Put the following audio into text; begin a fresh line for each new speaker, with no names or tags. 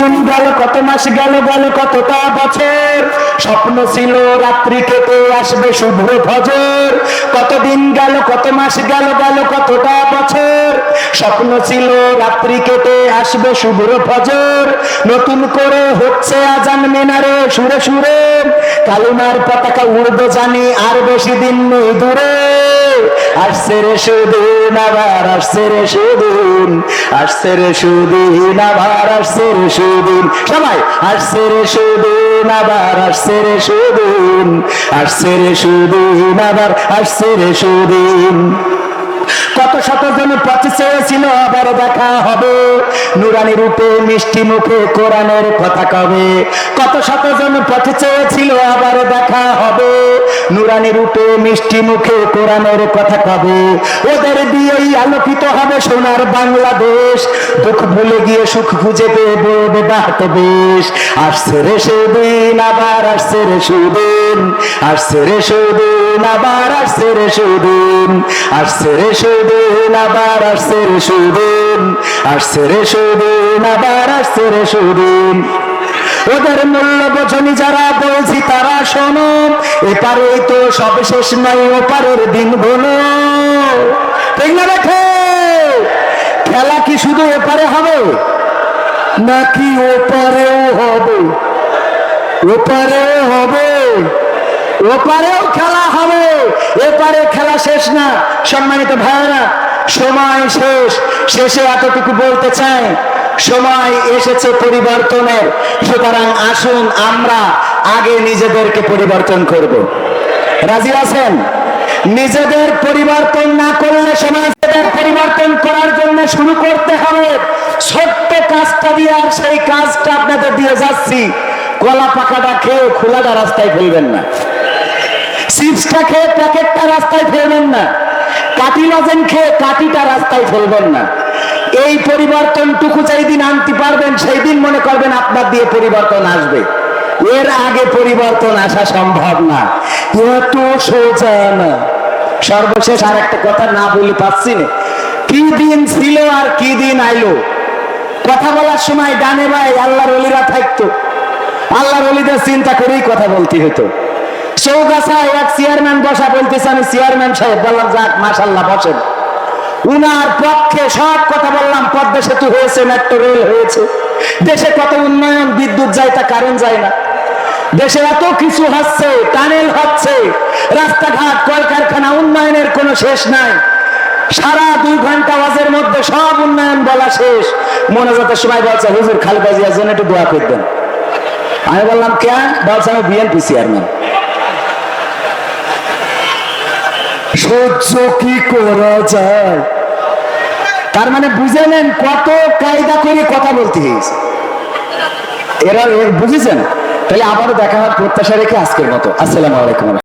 দিন গেল, কত মাস গেল গেল কতটা বছর? স্বপ্ন ছিল রাত্রি কেটে আসবে শুভ্র ফজর কতদিন গেল, কত মাস গেল গেল কতটা বছর? স্বপ্ন ছিল রাত্রি কেটে আসবে শুভ্র ফজর নতুন করে হচ্ছে আজান মিনারে, সুরে সুরে। কালিমার পতাকা উড়বে জানি আর বেশি দিন নেই দূরে। আসছে রে সুদিন আবার আসছে রে সুদিন আসছে রে সুদিন আবার আসছে রে সুদিন সবাই, আসছে রে সুদিন আবার আসছে রে সুদিন আসছে রে সুদিন আবার আসছে রে সুদিন কত শত জন পথে চেয়েছিল, আবার দেখা হবে। নুরানি রূপে, মিষ্টি মুখে, কোরআনের কথা কবে? কত শত জন পথে চেয়েছিল, আবার দেখা হবে। নুরানি রূপে মিষ্টি মুখে কোরআনের কথা কবে? ওদের দিয়েই আলোকিত হবে সোনার বাংলাদেশ। দুঃখ ভুলে গিয়ে সুখ খুঁজে পেয়ে বলবে বাহত বেশ। আসছে রে সেদিন, আবার আসছে রে সুদিন। আসছে রে সুদিন, আবার আসছে রে সুদিন। আসছে রে সুদিন, আবার আসছে রে সুদিন। আসছে রে সুদিন, আবার আসছে রে সুদিন। ওদের মূল্য বোঝনি যারা বলছি তারা শোনো এপারেই তো সব শেষ নাই, ওপারের দিন বলো ঠিক না দেখে খেলা কি শুধু এপারে হবে? নাকি ওপারেও হবে? ওপারেও হবে। ওপারেও খেলা হবে। এপারে খেলা শেষ না, সম্মানিত ভাইরা সময় শেষ। শেষে এতটুকু বলতে চাই সময় এসেছে পরিবর্তনের। সুতরাং আসুন আমরা আগে নিজেদেরকে পরিবর্তন করব। রাজি আছেন? নিজেদের পরিবর্তন না করলে সমাজের পরিবর্তন করার জন্য শুরু করতে হবে। ছোট্ট কাজটা দিয়ে আর সেই কাজটা আপনাদের দিয়ে যাচ্ছি। কলা পাকাটা খেয়ে খোলাটা রাস্তায় ফেলবেন না। চিপসটা খেয়ে প্যাকেটটা রাস্তায় ফেলবেন না। কাটি লজেন খেয়ে কাটিটা রাস্তায় ফেলবেন না। এই পরিবর্তনটুকু যেই দিন আনতে পারবেন সেই দিন মনে করবেন আপনার দিয়ে পরিবর্তন আসবে। এর আগে পরিবর্তন আসা সম্ভব না। এত সোজা না। সর্বশেষ আর একটা কথা না বলে পাচ্ছি না। কি দিন ছিল আর কি দিন আইলো? কথা বলার সময় ডানে ভাই আল্লাহর অলিরা থাকতো। আল্লাহর অলিদের চিন্তা করেই কথা বলতে হতো। চৌগাছায় এক চেয়ারম্যান বসা বলতেছে, আমি চেয়ারম্যান সাহেব বললাম, যাক মাসাল্লাহ বসেন। উনার পক্ষে সব কথা বললাম, পদ্মা সেতু হয়েছে মেট্রো রেল হয়েছে। দেশে কত উন্নয়ন, বিদ্যুৎ যায় তা কারণ যায় না। দেশে এত কিছু হচ্ছে টানেল হচ্ছে, রাস্তাঘাট, কলকারখানা, উন্নয়নের কোনো শেষ নাই। সারা দুই ঘণ্টা ওয়াজের মধ্যে সব উন্নয়ন বলা শেষ। মনোজাতের সময় বলছে, হুজুর খালেদা জিয়ার জন্য একটু দোয়া করবেন। আমি বললাম, কেন? বলছে, আমি বিএনপি চেয়ারম্যান সহ্য কি করা যায়? তার মানে বুঝে নেন কত কায়দা করে কথা বলতে হয়েছে। এরা বুঝেছেন? তাহলে আবারও দেখা হওয়ার প্রত্যাশা রেখে আজকের মতো। আসসালামু আলাইকুম।